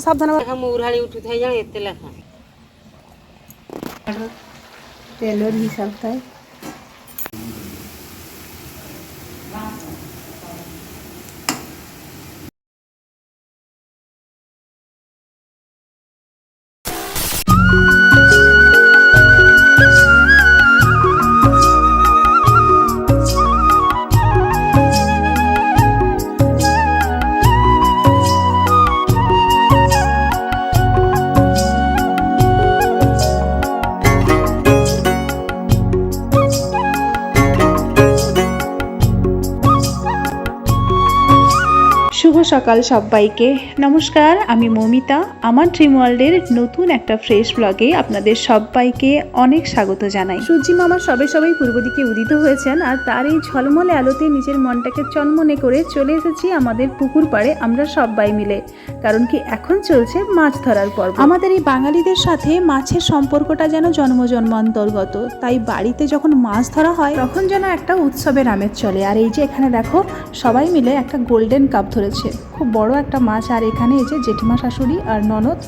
ଟିକେ সাবধানে লেখা মৌরাড়ি উঠু থাই জানো এতে লেখা তেলের হিসাব তাই সকাল সবাইকে। নমস্কার আমি মমিতা। আমার ড্রিম ওয়ার্ল্ডের নতুন একটা ফ্রেশ ব্লগে আপনাদের সবাইকে অনেক স্বাগত জানাই। সূর্যি মামা সবে সবাই পূর্ব দিকে উদিত হয়েছেন আর তার এই ঝলমলে আলোতে নিজের মনটাকে চনমনে করে চলে এসেছি আমাদের পুকুর পাড়ে আমরা সবাই মিলে। কারণ কি এখন চলছে মাছ ধরার পর্ব। আমাদের এই বাঙালিদের সাথে মাছের সম্পর্কটা যেন জন্ম জন্মান্তর্গত তাই বাড়িতে যখন মাছ ধরা হয় তখন যেন একটা উৎসবের আমেজ চলে। আর এই যে এখানে দেখো সবাই মিলে একটা গোল্ডেন কাপ ধরেছে। খুব বড় একটা মাছ, আর এখানে এই যে জেঠিমা শাশুড়ি আর ননদ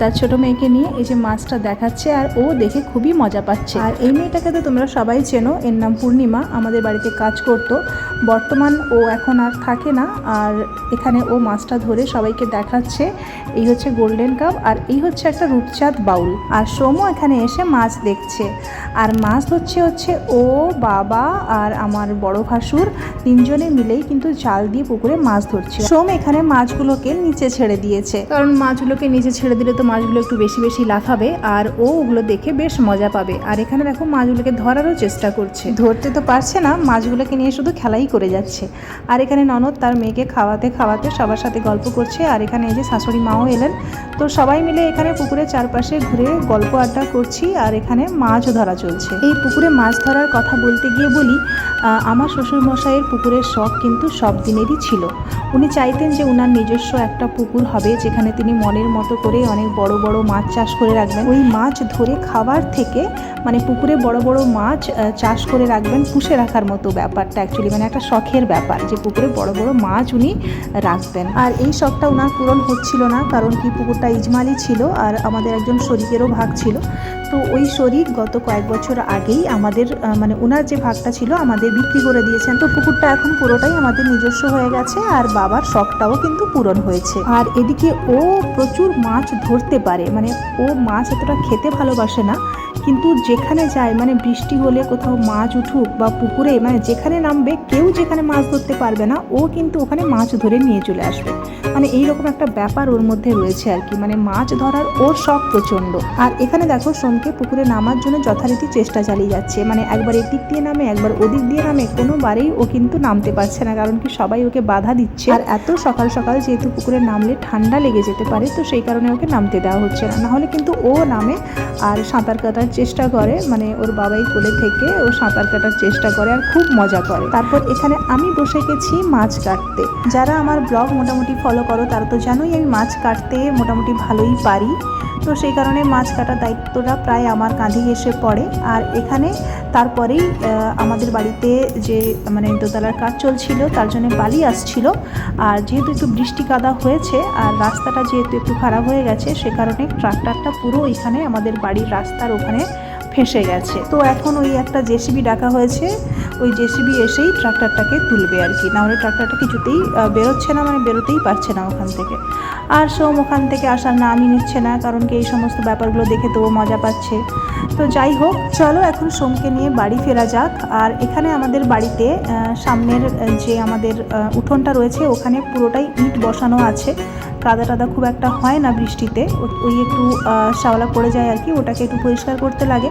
তার ছোট মেয়েকে নিয়ে এই যে মাছটা দেখাচ্ছে, আর ও দেখে খুবই মজা পাচ্ছে। আর এই মেয়েটাকে তো তোমরা সবাই চেনো, এর নাম পূর্ণিমা, আমাদের বাড়িতে কাজ করতো। বর্তমান ও এখন আর থাকে না, আর এখানে ও মাছটা ধরে সবাইকে দেখাচ্ছে। এই হচ্ছে গোল্ডেন কাপ আর এই হচ্ছে একটা রূপচাঁদ বাউল। আর সোমও এখানে এসে মাছ দেখছে। আর মাছ ধরছে হচ্ছে ও, বাবা আর আমার বড় ভাসুর, তিনজনে মিলেই কিন্তু জাল দিয়ে পুকুরে মাছ ধরছে। সোম এখানে মাছগুলোকে নিচে ছেড়ে দিয়েছে। কারণ মাছগুলোকে নিচে ছেড়ে দিলে তো মাছগুলো একটু বেশি বেশি লাফাবে আর ও ওগুলো দেখে বেশ মজা পাবে। আর এখানে দেখো মাছগুলোকে ধরারও চেষ্টা করছে। ধরতে তো পারছে না মাছগুলোকে নিয়ে শুধু খেলাই করে যাচ্ছে। আর এখানে ননদ তার মেয়েকে খাওয়াতে খাওয়াতে সবার সাথে গল্প করছে। আর এখানে এই যে শাশুড়ি মাও এলেন। তো সবাই মিলে এখানে পুকুরের চারপাশে ঘুরে গল্প আড্ডা করছি আর এখানে মাছও ধরা চলছে। এই পুকুরে মাছ ধরার কথা বলতে গিয়ে বলি আমার শ্বশুরমশাইয়ের পুকুরের শখ কিন্তু সব দিনেরই ছিল। উনি চাইতেন যে ওনার নিজস্ব একটা পুকুর হবে যেখানে তিনি মনের মতো করে অনেক বড় বড় মাছ চাষ করে রাখবেন। ওই মাছ ধরে খাবার থেকে মানে পুকুরে বড় বড় মাছ চাষ করে রাখবেন পুষে রাখার মতো ব্যাপারটা অ্যাকচুয়ালি মানে একটা শখের ব্যাপার যে পুকুরে বড় বড় মাছ উনি রাখবেন আর এই শখটা ওনার পূরণ হচ্ছিল না কারণ কি পুকুরটা ইজমালি ছিল আর আমাদের একজন শরিকেরও ভাগ ছিল। তো ওই শরীর গত কয়েক বছর আগেই আমাদের মানে ওনার যে ভাগটা ছিল আমাদের বিক্রি করে দিয়েছেন। তো পুকুরটা এখন পুরোটাই আমাদের নিজস্ব হয়ে গেছে আর বাবার শখটাও কিন্তু পূরণ হয়েছে। আর এদিকে ও প্রচুর মাছ ধরতে পারে। মানে ও মাছ এতটা খেতে ভালোবাসে না কিন্তু যেখানে যায় মানে বৃষ্টি হলে কোথাও মাছ উঠুক বা পুকুরে মানে যেখানে নামবে, কেউ যেখানে মাছ ধরতে পারবে না, ও কিন্তু ওখানে মাছ ধরে নিয়ে চলে আসবে। মানে এইরকম একটা ব্যাপার ওর মধ্যে রয়েছে আর কি মানে মাছ ধরার ওর শখ প্রচণ্ড। আর এখানে দেখো, সোমকে পুকুরে নামার জন্য যথারীতি চেষ্টা চালিয়ে যাচ্ছে। মানে একবার এদিক দিয়ে নামে, একবার ওদিক দিয়ে নামে, কোনোবারেই ও কিন্তু নামতে পারছে না, কারণ কি সবাই ওকে বাধা দিচ্ছে। আর এত সকাল সকাল যেহেতু পুকুরে নামলে ঠান্ডা লেগে যেতে পারে, তো সেই কারণে ওকে নামতে দেওয়া হচ্ছে না। নাহলে কিন্তু ও নামে আর সাঁতার কাটার চেষ্টা করে মানে ওর বাবাই কোলে থেকে ও সাঁতার কাটার চেষ্টা করে আর খুব মজা করে। তারপর এখানে আমি বসে গেছি মাছ কাটতে। যারা আমার ব্লগ মোটামুটি ফলো করো, তারা তো জানোই আমি মাছ কাটতে মোটামুটি ভালোই পারি। তো সেই কারণে মাছ কাটার দায়িত্বটা প্রায় আমার কাঁধে এসে পড়ে। আর এখানে তারপরেই আমাদের বাড়িতে যে মানে দোতলার কাজ চলছিল, তার জন্য বালি আসছিল। আর যেহেতু একটু বৃষ্টি কাদা হয়েছে, আর রাস্তাটা যেহেতু একটু খারাপ হয়ে গেছে, সে কারণে ট্রাক্টরটা পুরো এখানে আমাদের বাড়ির রাস্তার ওখানে ফেসে গেছে। তো এখন ওই একটা জেসিবি ডাকা হয়েছে। ওই জেসিবি এসেই ট্রাক্টরটাকে তুলবে আর কি। নাহলে ট্রাক্টরটা কিছুতেই বেরোচ্ছে না মানে বেরোতেই পারছে না ওখান থেকে। আর সোম ওখান থেকে আসার নামই নিচ্ছে না, কারণ কি এই সমস্ত ব্যাপারগুলো দেখে তো মজা পাচ্ছে। তো যাই হোক, চলো এখন সোমকে নিয়ে বাড়ি ফেরা যাক। আর এখানে আমাদের বাড়িতে সামনের যে আমাদের উঠোনটা রয়েছে, ওখানে পুরোটাই ইট বসানো আছে। কাদা টাদা খুব একটা হয় না বৃষ্টিতে। ওই একটু শ্যাওলা পড়ে যায় আর কি, ওটাকে একটু পরিষ্কার করতে লাগে।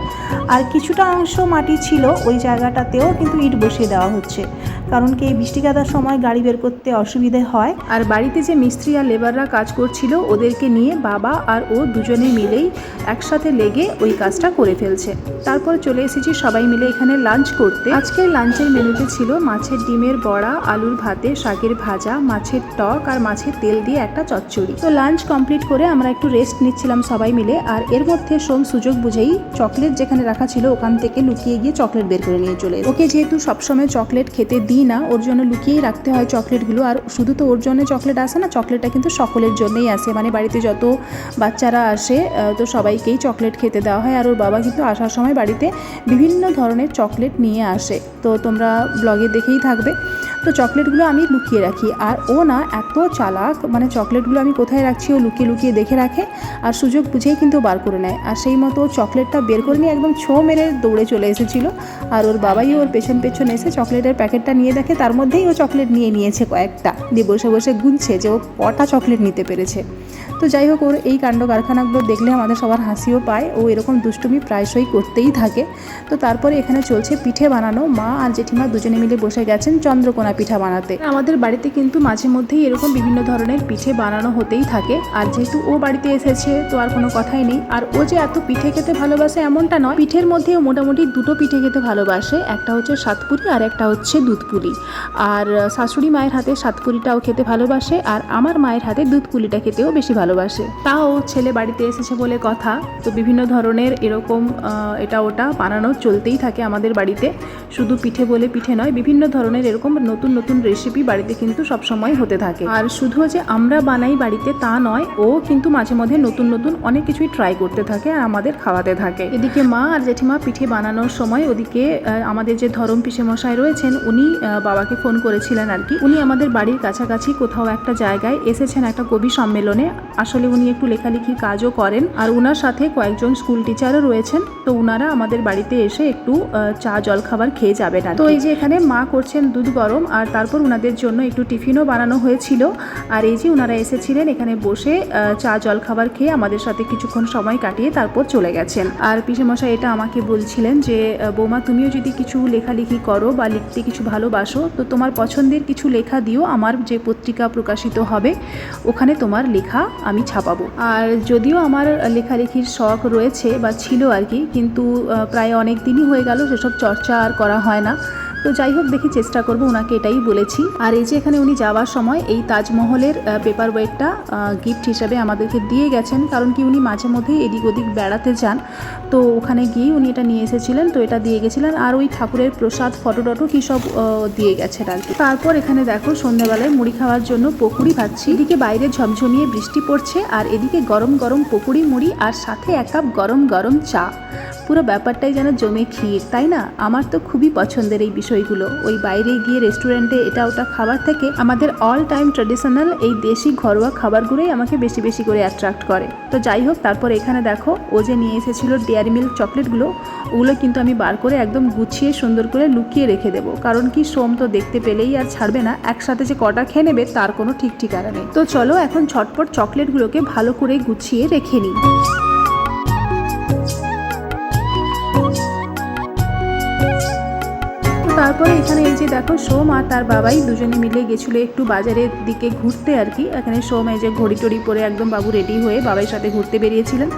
আর কিছুটা অংশ মাটি ছিল ওই জায়গাটাতেও কিন্তু ইট বসিয়ে দেওয়া হচ্ছে। কারণ কি এই বৃষ্টি কাদার সময় গাড়ি বের করতে অসুবিধে হয়। আর বাড়িতে যে মিস্ত্রি আর লেবাররা কাজ করছিল, ওদেরকে নিয়ে বাবা আর ও দুজনে মিলেই একসাথে লেগে ওই কাজটা করে ফেলছে। তারপর চলে এসেছি সবাই মিলে এখানে লাঞ্চ করতে। আজকের লাঞ্চের মেনুতে ছিল মাছের ডিমের বড়া, আলুর ভাতে শাকের ভাজা, মাছের টক আর মাছের তেল দিয়ে একটা চচ্চড়ি। তো লাঞ্চ কমপ্লিট করে আমরা একটু রেস্ট নিচ্ছিলাম সবাই মিলে আর এর মধ্যে সোম সুযোগ বুঝেই চকলেট যেখানে রাখা ছিল ওখান থেকে লুকিয়ে গিয়ে চকলেট বের করে নিয়ে চলে। ওকে যেহেতু সবসময় চকলেট খেতে দিই দিই না, ওর জন্য লুকিয়েই রাখতে হয় চকলেটগুলো। আর শুধু তো ওর জন্য চকলেট আসে না, চকলেটটা কিন্তু সকলের জন্যই আসে। মানে বাড়িতে যত বাচ্চারা আসে তো সবাইকেই চকলেট খেতে দেওয়া হয়। আর ওর বাবা কিন্তু আসার সময় বাড়িতে বিভিন্ন ধরনের চকলেট নিয়ে আসে। তো তোমরা ব্লগে দেখেই থাকবে। তো চকলেটগুলো আমি লুকিয়ে রাখি। আর ও না এত চালাক মানে চকলেটগুলো আমি কোথায় রাখছি, ও লুকিয়ে লুকিয়ে দেখে রাখে। আর সুযোগ বুঝেই কিন্তু বার করে নেয়। আর সেই মতো চকলেটটা বের করে নিয়ে একদম ছো মেরে দৌড়ে চলে এসেছিল। আর ওর বাবাই ওর পেছন পেছন এসে চকলেটের প্যাকেটটা নিয়ে দেখে তার মধ্যেই ও চকলেট নিয়ে নিয়েছে কয়েকটা। দিয়ে বসে বসে গুনছে যে ও কটা চকলেট নিতে পেরেছে। তো যাই হোক, ওর এই কাণ্ড কারখানাগুলো দেখলে আমাদের সবার হাসিও পায়। ও এরকম দুষ্টুমি প্রায়শই করতেই থাকে। তো তারপরে এখানে চলছে পিঠে বানানো। মা আর জেঠিমা দুজনে মিলে বসে গেছেন চন্দ্রকোনা পিঠা বানাতে। আমাদের বাড়িতে কিন্তু মাঝে মধ্যেই এরকম বিভিন্ন ধরনের পিঠে বানানো হতেই থাকে। আর যেহেতু ও বাড়িতে এসেছে, তো আর কোনো কথাই নেই। আর ও যে এত পিঠে খেতে ভালোবাসে এমনটা নয়। পিঠের মধ্যেও মোটামুটি দুটো পিঠে খেতে ভালোবাসে। একটা হচ্ছে সাতপুরি আর একটা হচ্ছে দুধপুলি। আর শাশুড়ি মায়ের হাতে সাতপুরিটাও খেতে ভালোবাসে। আর আমার মায়ের হাতে দুধপুলিটা খেতেও বেশি ভালোবাসে। তাও ছেলে বাড়িতে এসেছে বলে কথা। তো বিভিন্ন ধরনের এরকম এটা ওটা বানানো চলতেই থাকে আমাদের বাড়িতে। শুধু পিঠে বলে পিঠে নয়, বিভিন্ন ধরনের এরকম নতুন নতুন রেসিপি বাড়িতে কিন্তু সবসময় হতে থাকে। আর শুধু যে আমরা বানাই বাড়িতে তা নয়, ও কিন্তু মাঝে মধ্যে নতুন নতুন অনেক কিছুই ট্রাই করতে থাকে আর আমাদের খাওয়াতে থাকে। এদিকে মা আর জেঠিমা পিঠে বানানোর সময় ওদিকে আমাদের যে ধরম পিসে মশাই রয়েছেন, উনি বাবাকে ফোন করেছিলেন আর কি। উনি আমাদের বাড়ির কাছাকাছি কোথাও একটা জায়গায় এসেছেন একটা কবি সম্মেলনে। আসলে উনি একটু লেখালেখির কাজও করেন, আর ওনার সাথে কয়েকজন স্কুল টিচারও রয়েছেন, তো ওনারা আমাদের বাড়িতে এসে একটু চা জল খাবার খেয়ে যাবেন তো এই যে এখানে মা করছেন দুধ গরম, আর তারপর ওনাদের জন্য একটু টিফিনও বানানো হয়েছিল, আর এই যে ওনারা এসেছিলেন এখানে বসে চা জল খাবার খেয়ে আমাদের সাথে কিছুক্ষণ সময় কাটিয়ে তারপর চলে গেছেন। আর পিসেমশাই এটা আমাকে বলছিলেন যে বৌমা তুমিও যদি কিছু লেখালেখি করো বা লিখতে কিছু ভালোবাসো, তো তোমার পছন্দের কিছু লেখা দিও, আমার যে পত্রিকা প্রকাশিত হবে, ওখানে তোমার লেখা আমি ছাপাবো। আর যদিও আমার লেখালেখির শখ রয়েছে বা ছিল আর কি, কিন্তু প্রায় অনেক দিনই হয়ে গেল, সেসব চর্চা আর করা হয় না। তো যাই হোক, দেখি চেষ্টা করব, ওনাকে এটাই বলেছি। আর এই যে এখানে উনি যাওয়ার সময় এই তাজমহলের পেপার ওয়েটটা গিফট হিসাবে আমাদেরকে দিয়ে গেছেন, কারণ কি উনি মাঝে মধ্যেই এদিক ওদিক বেড়াতে যান। তো ওখানে গিয়ে উনি এটা নিয়ে এসেছিলেন, তো এটা দিয়ে গেছিলেন, আর ওই ঠাকুরের প্রসাদ ফটো টটো কী সব দিয়ে গেছেন আর কি। তারপর এখানে দেখো, সন্ধ্যাবেলায় মুড়ি খাওয়ার জন্য পকুড়ি ভাজছি। এদিকে বাইরে ঝমঝমিয়ে বৃষ্টি পড়ছে, আর এদিকে গরম গরম পকুড়ি মুড়ি, আর সাথে এক কাপ গরম গরম চা। পুরো ব্যাপারটাই যেন জমে ক্ষীর, তাই না? আমার তো খুবই পছন্দের এই বিষয়গুলো। ওই বাইরে গিয়ে রেস্টুরেন্টে এটা ওটা খাবার থেকে আমাদের অল টাইম ট্রেডিশনাল এই দেশি ঘরোয়া খাবারগুলোই আমাকে বেশি বেশি করে অ্যাট্রাক্ট করে। তো যাই হোক, তারপর এখানে দেখো, ও যে নিয়ে এসেছিল ডেয়ারি মিল্ক চকলেটগুলো ওগুলো কিন্তু আমি বার করে একদম গুছিয়ে সুন্দর করে লুকিয়ে রেখে দেবো। কারণ কি সোম তো দেখতে পেলেই আর ছাড়বে না, একসাথে যে কটা খেয়ে নেবে তার কোনো ঠিক ঠিকানা নেই। তো চলো এখন ছটপট চকলেটগুলোকে ভালো করে গুছিয়ে রেখে নিই। তারপরে এখানে এই যে দেখো সোম আর তার বাবাই দুজনে মিলে গেছিল একটু বাজারের দিকে ঘুরতে আর কি। এখানে সোম এই যে ঘড়ি টড়ি পরে একদম বাবু রেডি হয়ে বাবাই সাথে ঘুরতে বেরিয়েছিলেন।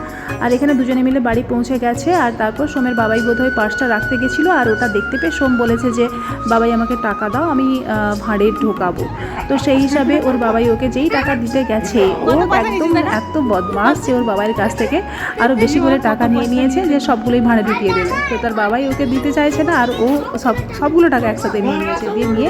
আর এখানে দুজনে মিলে বাড়ি পৌঁছে গেছে আর তারপর সোমের বাবাই বোধহয় পার্সটা রাখতে গেছিল আর ওটা দেখতে পেয়ে সোম বলেছে যে বাবাই আমাকে টাকা দাও আমি ভাঁড়ে ঢোকাবো। তো সেই হিসাবে ওর বাবাই ওকে যেই টাকা দিতে গেছে ও একদম এত বদমাস যে ওর বাবার কাছ থেকে আরও বেশি করে টাকা নিয়ে নিয়েছে যে সবগুলোই ভাঁড়ে ঢুকিয়ে দেবে। তো তার বাবাই ওকে দিতে চাইছে না আর ও সব সব সবগুলো টাকা একসাথে নিয়ে নিয়েছে দিয়ে নিয়ে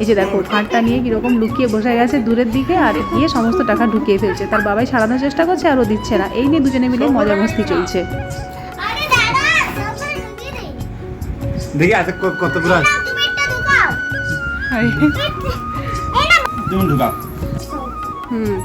এই যে দেখো ভাঁড়টা নিয়ে কীরকম লুকিয়ে বসে গেছে দূরের দিকে আর গিয়ে সমস্ত টাকা ঢুকিয়ে ফেলছে। তার বাবাই সারানোর চেষ্টা করছে আর ও দিচ্ছে না। এই নিয়ে দুজনে মিলে মজা মস্তি চলছে। দেখি আছে। কতগুলো হুম।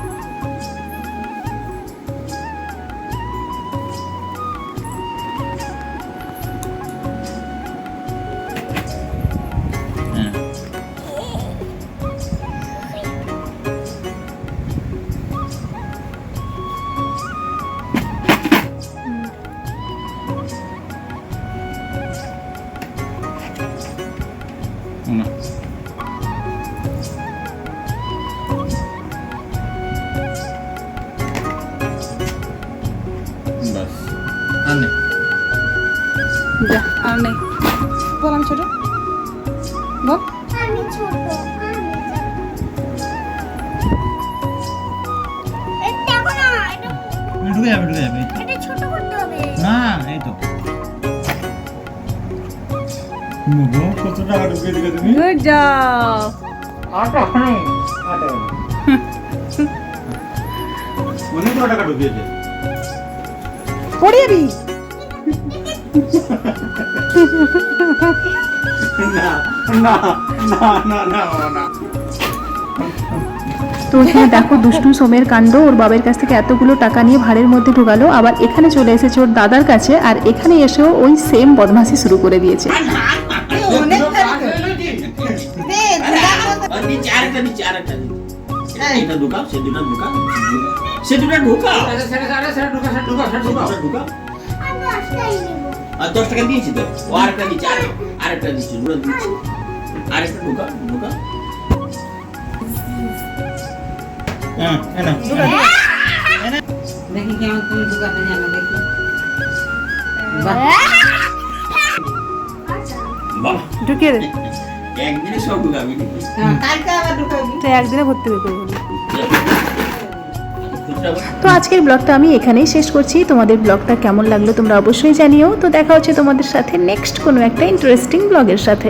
ঢুকে যাবে ঢুকে যাবে। এই তো। এটা ছোট করতে হবে। না এই তো। কত টাকা ঢুকিয়ে দিলে তুমি? Good job. আট ওখানে অনেক টাকা ঢুকিয়েছে। পড়ে যাবি না না না না না না। তো এখানে দেখো দুষ্টু সোমের কাণ্ড, ওর বাবার কাছ থেকে এতগুলো টাকা নিয়ে ভাড়ের মধ্যে ঢোকালো, আবার এখানে চলে এসেছে ওর দাদার কাছে, আর এখানে এসেও ওই সেম বদমাশি শুরু করে দিয়েছে। আরেকটা ঢুকা ঢুকা ঢুকা দিচ্ছে, আরেকটা দিচ্ছে, আরেকটা ঢুকাও ঢুকাও। হ্যাঁ এ না দেখি কেমন তুমি ঢুকাতে জানো দেখি। বাহ। ঢুকিয়ে দে। একদিনে সব ঢুকাবি হ্যাঁ, কালকে আবার ঢুকাবি তো একদিনে ভর্তি হয়ে করব তো আজকের ব্লগটা আমি এখানেই শেষ করছি। তোমাদের ব্লগটা কেমন লাগল তোমরা অবশ্যই জানিও। তো দেখা হচ্ছে তোমাদের সাথে নেক্সট কোনো একটা ইন্টারেস্টিং ব্লগের সাথে।